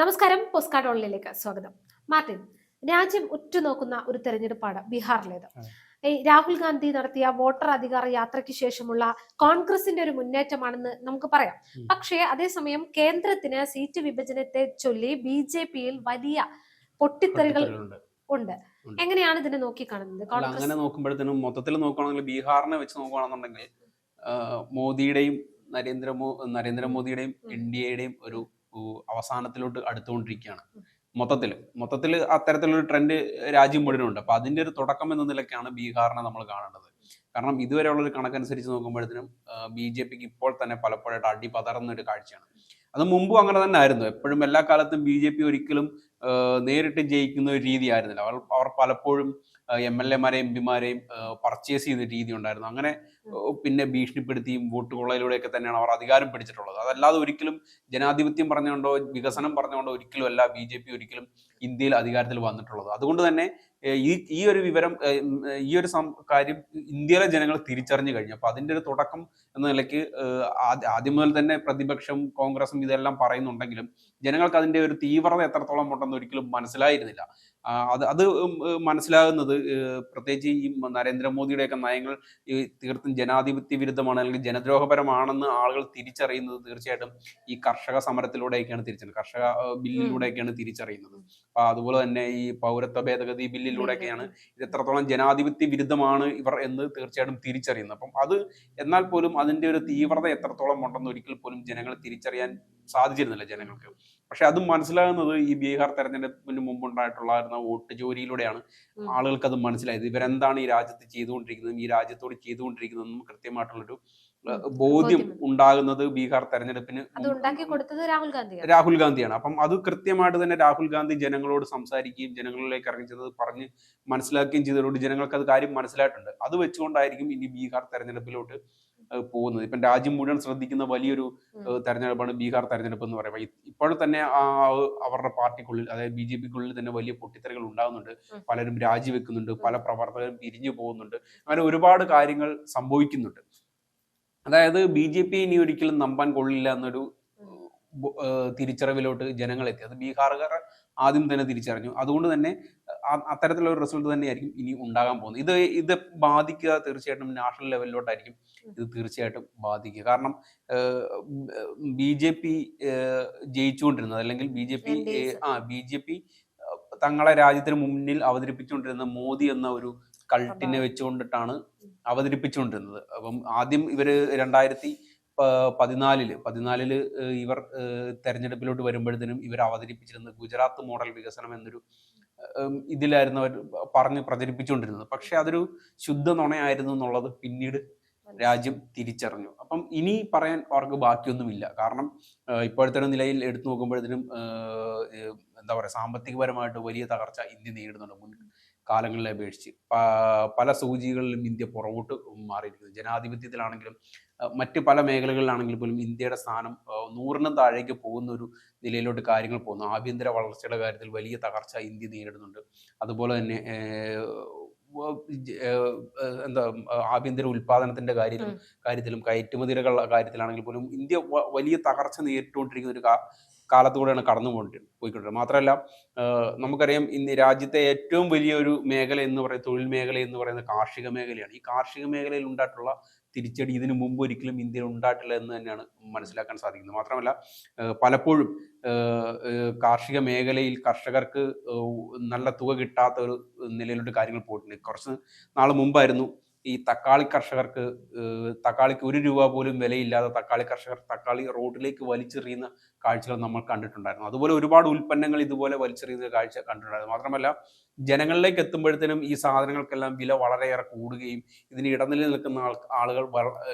നമസ്കാരം പോസ്റ്റ്കാർഡ് ഓൺലൈനിലേക്ക് സ്വാഗതം. മാർട്ടിൻ രാജ്യം ഉറ്റുനോക്കുന്ന ഒരു തെരഞ്ഞെടുപ്പാണ് ബീഹാറിലേത്. ഈ രാഹുൽ ഗാന്ധി നടത്തിയ വോട്ടർ അധികാര യാത്രയ്ക്ക് ശേഷമുള്ള കോൺഗ്രസിന്റെ ഒരു മുന്നേറ്റമാണെന്ന് നമുക്ക് പറയാം. പക്ഷേ അതേസമയം കേന്ദ്രത്തിന് സീറ്റ് വിഭജനത്തെ ചൊല്ലി ബി ജെ പിയിൽ വലിയ പൊട്ടിത്തെറികൾ ഉണ്ട്. എങ്ങനെയാണ് ഇതിനെ നോക്കിക്കാണുന്നത്? അങ്ങനെ നോക്കുമ്പോഴത്തേനും മൊത്തത്തിൽ നോക്കുകയാണെങ്കിൽ ബീഹാറിനെ വെച്ച് നോക്കുകയാണെന്നുണ്ടെങ്കിൽ മോദിയുടെയും നരേന്ദ്രമോ നരേന്ദ്രമോദിയുടെയും. എൻ ഡി എയുടെയും ഒരു അവസാനത്തിലോട്ട് അടുത്തുകൊണ്ടിരിക്കുകയാണ്. മൊത്തത്തിൽ മൊത്തത്തിൽ അത്തരത്തിലൊരു ട്രെൻഡ് രാജ്യം മുഴുവനുണ്ട് അപ്പൊ അതിന്റെ ഒരു തുടക്കം എന്ന നിലയ്ക്കാണ് ബീഹാറിനെ നമ്മൾ കാണേണ്ടത്. കാരണം ഇതുവരെയുള്ള ഒരു കണക്കനുസരിച്ച് നോക്കുമ്പോഴത്തേനും ബി ജെ പിക്ക് ഇപ്പോൾ തന്നെ പലപ്പോഴായിട്ട് അടി പതറുന്ന ഒരു കാഴ്ചയാണ്. അത് മുമ്പും അങ്ങനെ തന്നെ ആയിരുന്നു. എപ്പോഴും എല്ലാ കാലത്തും ബി ജെ പി ഒരിക്കലും നേരിട്ട് ജയിക്കുന്ന ഒരു രീതി ആയിരുന്നില്ല അവർ അവർ പലപ്പോഴും എം എൽ എമാരെയും എം പിമാരെയും പർച്ചേസ് ചെയ്യുന്ന രീതി ഉണ്ടായിരുന്നു. അങ്ങനെ പിന്നെ ഭീഷണിപ്പെടുത്തിയും വോട്ട് കൊള്ളയിലൂടെയൊക്കെ തന്നെയാണ് അവർ അധികാരം പിടിച്ചിട്ടുള്ളത്. അതല്ലാതെ ഒരിക്കലും ജനാധിപത്യം പറഞ്ഞുകൊണ്ടോ വികസനം പറഞ്ഞുകൊണ്ടോ ഒരിക്കലും അല്ല ബി ജെ പി ഒരിക്കലും ഇന്ത്യയിൽ അധികാരത്തിൽ വന്നിട്ടുള്ളത്. അതുകൊണ്ട് തന്നെ ഈ ഈ ഒരു വിവരം ഈ ഒരു കാര്യം ഇന്ത്യയിലെ ജനങ്ങൾ തിരിച്ചറിഞ്ഞു കഴിഞ്ഞു. അപ്പൊ അതിന്റെ ഒരു തുടക്കം എന്ന നിലയ്ക്ക് ആദ്യം മുതൽ തന്നെ പ്രതിപക്ഷം കോൺഗ്രസും ഇതെല്ലാം പറയുന്നുണ്ടെങ്കിലും ജനങ്ങൾക്ക് അതിന്റെ ഒരു തീവ്രത എത്രത്തോളം ഉണ്ടെന്ന് ഒരിക്കലും മനസ്സിലായിരുന്നില്ല. അത് അത് മനസ്സിലാകുന്നത് പ്രത്യേകിച്ച് ഈ നരേന്ദ്രമോദിയുടെയൊക്കെ നയങ്ങൾ ഈ തീർത്തും ജനാധിപത്യ വിരുദ്ധമാണ് അല്ലെങ്കിൽ ജനദ്രോഹപരമാണെന്ന് ആളുകൾ തിരിച്ചറിയുന്നത് തീർച്ചയായിട്ടും ഈ കർഷക സമരത്തിലൂടെയൊക്കെയാണ് തിരിച്ചറിയുന്നത്. കർഷക ബില്ലിലൂടെയൊക്കെയാണ് തിരിച്ചറിയുന്നത്. അപ്പൊ അതുപോലെ തന്നെ ഈ പൗരത്വ ഭേദഗതി ബില്ലിലൂടെയൊക്കെയാണ് ഇത് എത്രത്തോളം ജനാധിപത്യ വിരുദ്ധമാണ് ഇവർ എന്ന് തീർച്ചയായിട്ടും തിരിച്ചറിയുന്നത്. അപ്പം അത് എന്നാൽ പോലും അതിന്റെ ഒരു തീവ്രത എത്രത്തോളം ഉണ്ടെന്ന് ഒരിക്കൽ പോലും ജനങ്ങൾ തിരിച്ചറിയാൻ സാധിച്ചിരുന്നില്ല ജനങ്ങൾക്ക്. പക്ഷെ അത് മനസ്സിലാകുന്നത് ഈ ബീഹാർ തെരഞ്ഞെടുപ്പിന് മുമ്പുണ്ടായിട്ടുള്ള വോട്ട് ജോലിയിലൂടെയാണ്. ആളുകൾക്ക് അത് മനസ്സിലായത്. ഇവരെന്താണ് ഈ രാജ്യത്ത് ചെയ്തുകൊണ്ടിരിക്കുന്നതും ഈ രാജ്യത്തോട് ചെയ്തുകൊണ്ടിരിക്കുന്നതും കൃത്യമായിട്ടുള്ളൊരു ബോധ്യം. ഉണ്ടാകുന്നത് ബീഹാർ തെരഞ്ഞെടുപ്പിന് രാഹുൽ ഗാന്ധിയാണ്. രാഹുൽ ഗാന്ധിയാണ്. അപ്പം അത് കൃത്യമായിട്ട് തന്നെ രാഹുൽ ഗാന്ധി ജനങ്ങളോട് സംസാരിക്കുകയും ജനങ്ങളിലേക്ക് ഇറങ്ങി ചെന്നത് പറഞ്ഞ് മനസ്സിലാക്കുകയും ചെയ്തതോട് ജനങ്ങൾക്ക് അത് കാര്യം മനസ്സിലായിട്ടുണ്ട്. അത് വെച്ചുകൊണ്ടായിരിക്കും ഇനി ബീഹാർ തെരഞ്ഞെടുപ്പിലോട്ട് പോകുന്നത്. ഇപ്പം രാജ്യം മുഴുവൻ ശ്രദ്ധിക്കുന്ന വലിയൊരു തെരഞ്ഞെടുപ്പാണ് ബീഹാർ തെരഞ്ഞെടുപ്പ് എന്ന് പറയുമ്പോൾ ഇപ്പോഴും തന്നെ ആ അവരുടെ പാർട്ടിക്കുള്ളിൽ അതായത് ബി ജെ പിക്കുള്ളിൽ തന്നെ വലിയ പൊട്ടിത്തെറികൾ ഉണ്ടാകുന്നുണ്ട്. പലരും രാജിവെക്കുന്നുണ്ട് പല പ്രവർത്തകരും പിരിഞ്ഞു പോകുന്നുണ്ട്. അങ്ങനെ ഒരുപാട് കാര്യങ്ങൾ സംഭവിക്കുന്നുണ്ട്. അതായത് ബി ജെ പി ഇനി ഒരിക്കലും നമ്പാൻ കൊള്ളില്ല എന്നൊരു തിരിച്ചറിവിലോട്ട് ജനങ്ങൾ എത്തി അത് ബീഹാറുകാർ ആദ്യം തന്നെ തിരിച്ചറിഞ്ഞു. അതുകൊണ്ട് തന്നെ അത്തരത്തിലുള്ള ഒരു റിസൾട്ട് തന്നെയായിരിക്കും ഇനി ഉണ്ടാകാൻ പോകുന്നത്. ഇത് ഇത് ബാധിക്കുക തീർച്ചയായിട്ടും നാഷണൽ ലെവലിലോട്ടായിരിക്കും ഇത് തീർച്ചയായിട്ടും ബാധിക്കുക. കാരണം ബി ജെ പി ജയിച്ചുകൊണ്ടിരുന്നത് അല്ലെങ്കിൽ ബി ജെ പി ആ ബി ജെ പി തങ്ങളെ രാജ്യത്തിന് മുന്നിൽ അവതരിപ്പിച്ചുകൊണ്ടിരുന്ന മോദി എന്ന ഒരു കൾട്ടിനെ വെച്ചുകൊണ്ടിട്ടാണ് അവതരിപ്പിച്ചുകൊണ്ടിരുന്നത്. അപ്പം ആദ്യം ഇവർ രണ്ടായിരത്തി പതിനാലിൽ പതിനാലിൽ ഇവർ തെരഞ്ഞെടുപ്പിലോട്ട് വരുമ്പോഴത്തേനും ഇവർ അവതരിപ്പിച്ചിരുന്നത് ഗുജറാത്ത് മോഡൽ വികസനം എന്നൊരു ഇതിലായിരുന്നു അവർ പറഞ്ഞ് പ്രചരിപ്പിച്ചുകൊണ്ടിരുന്നത്. പക്ഷെ അതൊരു ശുദ്ധ നുണയായിരുന്നു എന്നുള്ളത് പിന്നീട് രാജ്യം തിരിച്ചറിഞ്ഞു. അപ്പം ഇനി പറയാൻ അവർക്ക് ബാക്കിയൊന്നുമില്ല. കാരണം ഇപ്പോഴത്തെ നിലയിൽ എടുത്തു നോക്കുമ്പോഴത്തേനും എന്താ പറയുക സാമ്പത്തികപരമായിട്ട് വലിയ തകർച്ച ഇന്ത്യ നേരിടുന്നുണ്ട്. മുൻ കാലങ്ങളിലെ അപേക്ഷിച്ച്. പല സൂചികളിലും ഇന്ത്യ പുറകോട്ട് മാറിയിരിക്കുന്നത് ജനാധിപത്യത്തിലാണെങ്കിലും മറ്റ് പല മേഖലകളിലാണെങ്കിൽ പോലും ഇന്ത്യയുടെ സ്ഥാനം നൂറിനും താഴേക്ക് പോകുന്ന ഒരു നിലയിലോട്ട് കാര്യങ്ങൾ പോകുന്നു. ആഭ്യന്തര വളർച്ചയുടെ കാര്യത്തിൽ വലിയ തകർച്ച ഇന്ത്യ നേരിടുന്നുണ്ട്. അതുപോലെ തന്നെ എന്താ ആഭ്യന്തര ഉൽപാദനത്തിന്റെ കാര്യത്തിലും കാര്യത്തിലും കയറ്റുമതിയുടെ കാര്യത്തിലാണെങ്കിൽ പോലും ഇന്ത്യ വലിയ തകർച്ച നേരിട്ടുകൊണ്ടിരിക്കുന്ന ഒരു കാലത്തുകൂടെയാണ് കാലത്തൂടെയാണ് കടന്നു പോയിട്ടുണ്ട് പോയിക്കൊണ്ടിരുന്നത്. മാത്രമല്ല നമുക്കറിയാം ഇന്ന് രാജ്യത്തെ ഏറ്റവും വലിയ ഒരു മേഖല എന്ന് പറയുന്നത് തൊഴിൽ മേഖല എന്ന് പറയുന്നത് കാർഷിക മേഖലയാണ്. ഈ കാർഷിക മേഖലയിൽ ഉണ്ടായിട്ടുള്ള തിരിച്ചടി ഇതിനു മുമ്പ് ഒരിക്കലും ഇന്ത്യയിൽ ഉണ്ടായിട്ടില്ല എന്ന് തന്നെയാണ് മനസ്സിലാക്കാൻ സാധിക്കുന്നത്. മാത്രമല്ല പലപ്പോഴും കാർഷിക മേഖലയിൽ കർഷകർക്ക് നല്ല തുക കിട്ടാത്ത ഒരു നിലയിലോട്ട് കാര്യങ്ങൾ പോയിട്ടുണ്ട്. കുറച്ച് നാൾ മുമ്പായിരുന്നു ഈ തക്കാളി കർഷകർക്ക് തക്കാളിക്ക് ഒരു രൂപ പോലും വിലയില്ലാതെ തക്കാളി കർഷകർ തക്കാളി റോഡിലേക്ക് വലിച്ചെറിയുന്ന കാഴ്ചകൾ നമ്മൾ കണ്ടിട്ടുണ്ടായിരുന്നു. അതുപോലെ ഒരുപാട് ഉൽപ്പന്നങ്ങൾ ഇതുപോലെ വലിച്ചെറിയുന്ന കാഴ്ച കണ്ടിട്ടുണ്ടായിരുന്നു. മാത്രമല്ല ജനങ്ങളിലേക്ക് എത്തുമ്പോഴത്തേനും ഈ സാധനങ്ങൾക്കെല്ലാം വില വളരെയേറെ കൂടുകയും ഇതിന് ഇടനില നിൽക്കുന്ന ആളുകൾ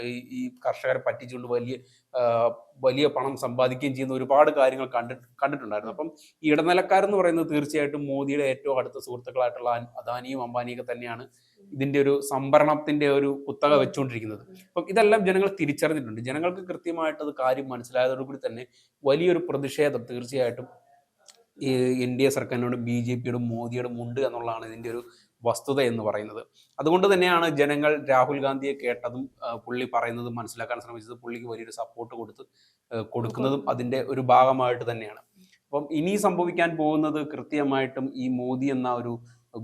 ഈ- കർഷകരെ പറ്റിച്ചുകൊണ്ട് വലിയ വലിയ പണം സമ്പാദിക്കുകയും ചെയ്യുന്ന ഒരുപാട് കാര്യങ്ങൾ കണ്ടിട്ട് കണ്ടിട്ടുണ്ടായിരുന്നു. അപ്പം ഈ ഇടനിലക്കാരെന്ന് പറയുന്നത് തീർച്ചയായിട്ടും മോദിയുടെ ഏറ്റവും അടുത്ത സുഹൃത്തുക്കളായിട്ടുള്ള അദാനിയും അംബാനിയൊക്കെ തന്നെയാണ് ഇതിന്റെ ഒരു സംഭരണത്തിന്റെ ഒരു കുത്തക വെച്ചുകൊണ്ടിരിക്കുന്നത്. അപ്പം ഇതെല്ലാം ജനങ്ങൾ തിരിച്ചറിഞ്ഞിട്ടുണ്ട്. ജനങ്ങൾക്ക് കൃത്യമായിട്ട് അത് കാര്യം മനസ്സിലായതോടുകൂടി തന്നെ വലിയൊരു പ്രതിഷേധം തീർച്ചയായിട്ടും എൻ ഡി എ സർക്കാരിനോട് ബി ജെ പിയോടും മോദിയോടും ഉണ്ട് എന്നുള്ളതാണ് ഇതിന്റെ ഒരു വസ്തുത എന്ന് പറയുന്നത്. അതുകൊണ്ട് തന്നെയാണ് ജനങ്ങൾ രാഹുൽ ഗാന്ധിയെ കേട്ടതും പുള്ളി പറയുന്നതും മനസ്സിലാക്കാൻ ശ്രമിച്ചത് പുള്ളിക്ക് വലിയൊരു സപ്പോർട്ട് കൊടുത്ത് കൊടുക്കുന്നതും അതിന്റെ ഒരു ഭാഗമായിട്ട് തന്നെയാണ്. അപ്പം ഇനി സംഭവിക്കാൻ പോകുന്നത് കൃത്യമായിട്ടും ഈ മോദി എന്ന ഒരു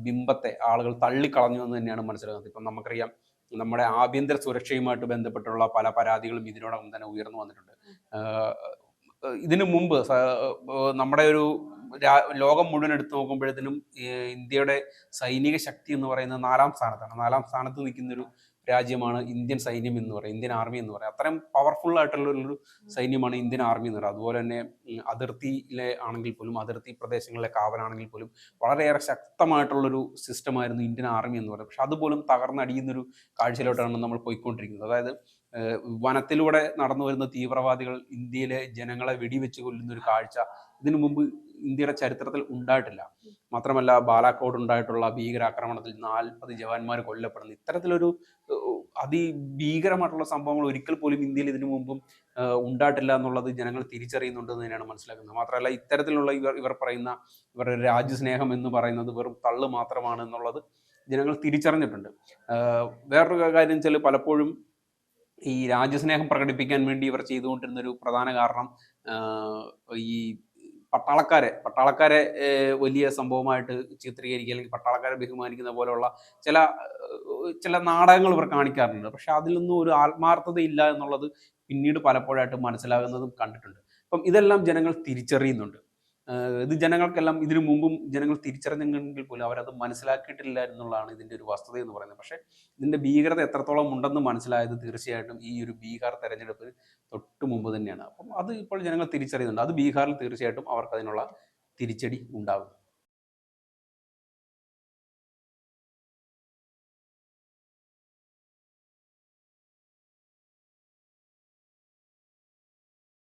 ബിംബത്തെ ആളുകൾ തള്ളിക്കളഞ്ഞു എന്ന് തന്നെയാണ് മനസ്സിലാക്കുന്നത് ഇപ്പം നമുക്കറിയാം നമ്മുടെ ആഭ്യന്തര സുരക്ഷയുമായിട്ട് ബന്ധപ്പെട്ടുള്ള പല പരാതികളും ഇതിനോടകം തന്നെ ഉയർന്നു വന്നിട്ടുണ്ട്. ഇതിനു മുമ്പ് നമ്മുടെ ഒരു ലോകം മുഴുവൻ എടുത്തു നോക്കുമ്പോഴത്തേനും ഇന്ത്യയുടെ സൈനിക ശക്തി എന്ന് പറയുന്നത് നാലാം സ്ഥാനത്താണ്. നാലാം സ്ഥാനത്ത് നിൽക്കുന്നൊരു രാജ്യമാണ് ഇന്ത്യൻ സൈന്യം എന്ന് പറയുന്നത് ഇന്ത്യൻ ആർമി എന്ന് പറയുന്നത് അത്രയും പവർഫുൾ ആയിട്ടുള്ള ഒരു സൈന്യമാണ് ഇന്ത്യൻ ആർമി എന്ന് പറയുന്നത് അതുപോലെ തന്നെ അതിർത്തിയിലെ ആണെങ്കിൽ പോലും അതിർത്തി പ്രദേശങ്ങളിലെ കാവലാണെങ്കിൽ പോലും വളരെയേറെ ശക്തമായിട്ടുള്ളൊരു സിസ്റ്റമായിരുന്നു ഇന്ത്യൻ ആർമി എന്ന് പറയുന്നത് പക്ഷെ അതുപോലും തകർന്നടിയുന്നൊരു കാഴ്ചയിലോട്ടാണ് നമ്മൾ പോയിക്കൊണ്ടിരിക്കുന്നത്. അതായത് വനത്തിലൂടെ നടന്നു വരുന്ന തീവ്രവാദികൾ ഇന്ത്യയിലെ ജനങ്ങളെ വെടിവെച്ച് കൊല്ലുന്ന ഒരു കാഴ്ച ഇതിനു മുമ്പ് ഇന്ത്യയുടെ ചരിത്രത്തിൽ ഉണ്ടായിട്ടില്ല. മാത്രമല്ല ബാലാക്കോട്ട് ഉണ്ടായിട്ടുള്ള ഭീകരാക്രമണത്തിൽ നാൽപ്പത് ജവാന്മാർ കൊല്ലപ്പെടുന്നു. ഇത്തരത്തിലൊരു അതിഭീകരമായിട്ടുള്ള സംഭവങ്ങൾ ഒരിക്കൽ പോലും ഇന്ത്യയിൽ ഇതിനു മുമ്പും ഉണ്ടായിട്ടില്ല എന്നുള്ളത് ജനങ്ങൾ തിരിച്ചറിയുന്നുണ്ട് എന്ന് തന്നെയാണ് മനസ്സിലാക്കുന്നത്. മാത്രമല്ല ഇത്തരത്തിലുള്ള ഇവർ ഇവർ പറയുന്ന ഇവരുടെ രാജ്യസ്നേഹം എന്ന് പറയുന്നത് വെറും തള്ളു മാത്രമാണ് എന്നുള്ളത് ജനങ്ങൾ തിരിച്ചറിഞ്ഞിട്ടുണ്ട്. വേറൊരു കാര്യം വെച്ചാൽ പലപ്പോഴും ഈ രാജ്യസ്നേഹം പ്രകടിപ്പിക്കാൻ വേണ്ടി ഇവർ ചെയ്തുകൊണ്ടിരുന്ന ഒരു പ്രധാന കാരണം ഈ പട്ടാളക്കാരെ പട്ടാളക്കാരെ വലിയ സംഭവമായിട്ട് ചിത്രീകരിക്കുക അല്ലെങ്കിൽ പട്ടാളക്കാരെ ബഹുമാനിക്കുന്ന പോലെയുള്ള ചില ചില നാടകങ്ങൾ ഇവർ കാണിക്കാറുണ്ട്. പക്ഷെ അതിലൊന്നും ഒരു ആത്മാർത്ഥത ഇല്ല എന്നുള്ളത് പിന്നീട് പലപ്പോഴായിട്ട് മനസ്സിലാകുന്നതും കണ്ടിട്ടുണ്ട്. അപ്പം ഇതെല്ലാം ജനങ്ങൾ തിരിച്ചറിയുന്നുണ്ട്. ഇത് ജനങ്ങൾക്കെല്ലാം ഇതിനു മുമ്പും ജനങ്ങൾ തിരിച്ചറിഞ്ഞെങ്കിൽ പോലും അവരത് മനസ്സിലാക്കിയിട്ടില്ല എന്നുള്ളതാണ് ഇതിന്റെ ഒരു വസ്തുത എന്ന് പറയുന്നത്. പക്ഷേ ഇതിന്റെ ഭീകരത എത്രത്തോളം ഉണ്ടെന്ന് മനസ്സിലായത് തീർച്ചയായിട്ടും ഈ ഒരു ബീഹാർ തെരഞ്ഞെടുപ്പിന് തൊട്ട് മുമ്പ് തന്നെയാണ്. അപ്പം അത് ഇപ്പോൾ ജനങ്ങൾ തിരിച്ചറിയുന്നുണ്ട്. അത് ബീഹാറിൽ തീർച്ചയായിട്ടും അവർക്കതിനുള്ള തിരിച്ചടി ഉണ്ടാകും.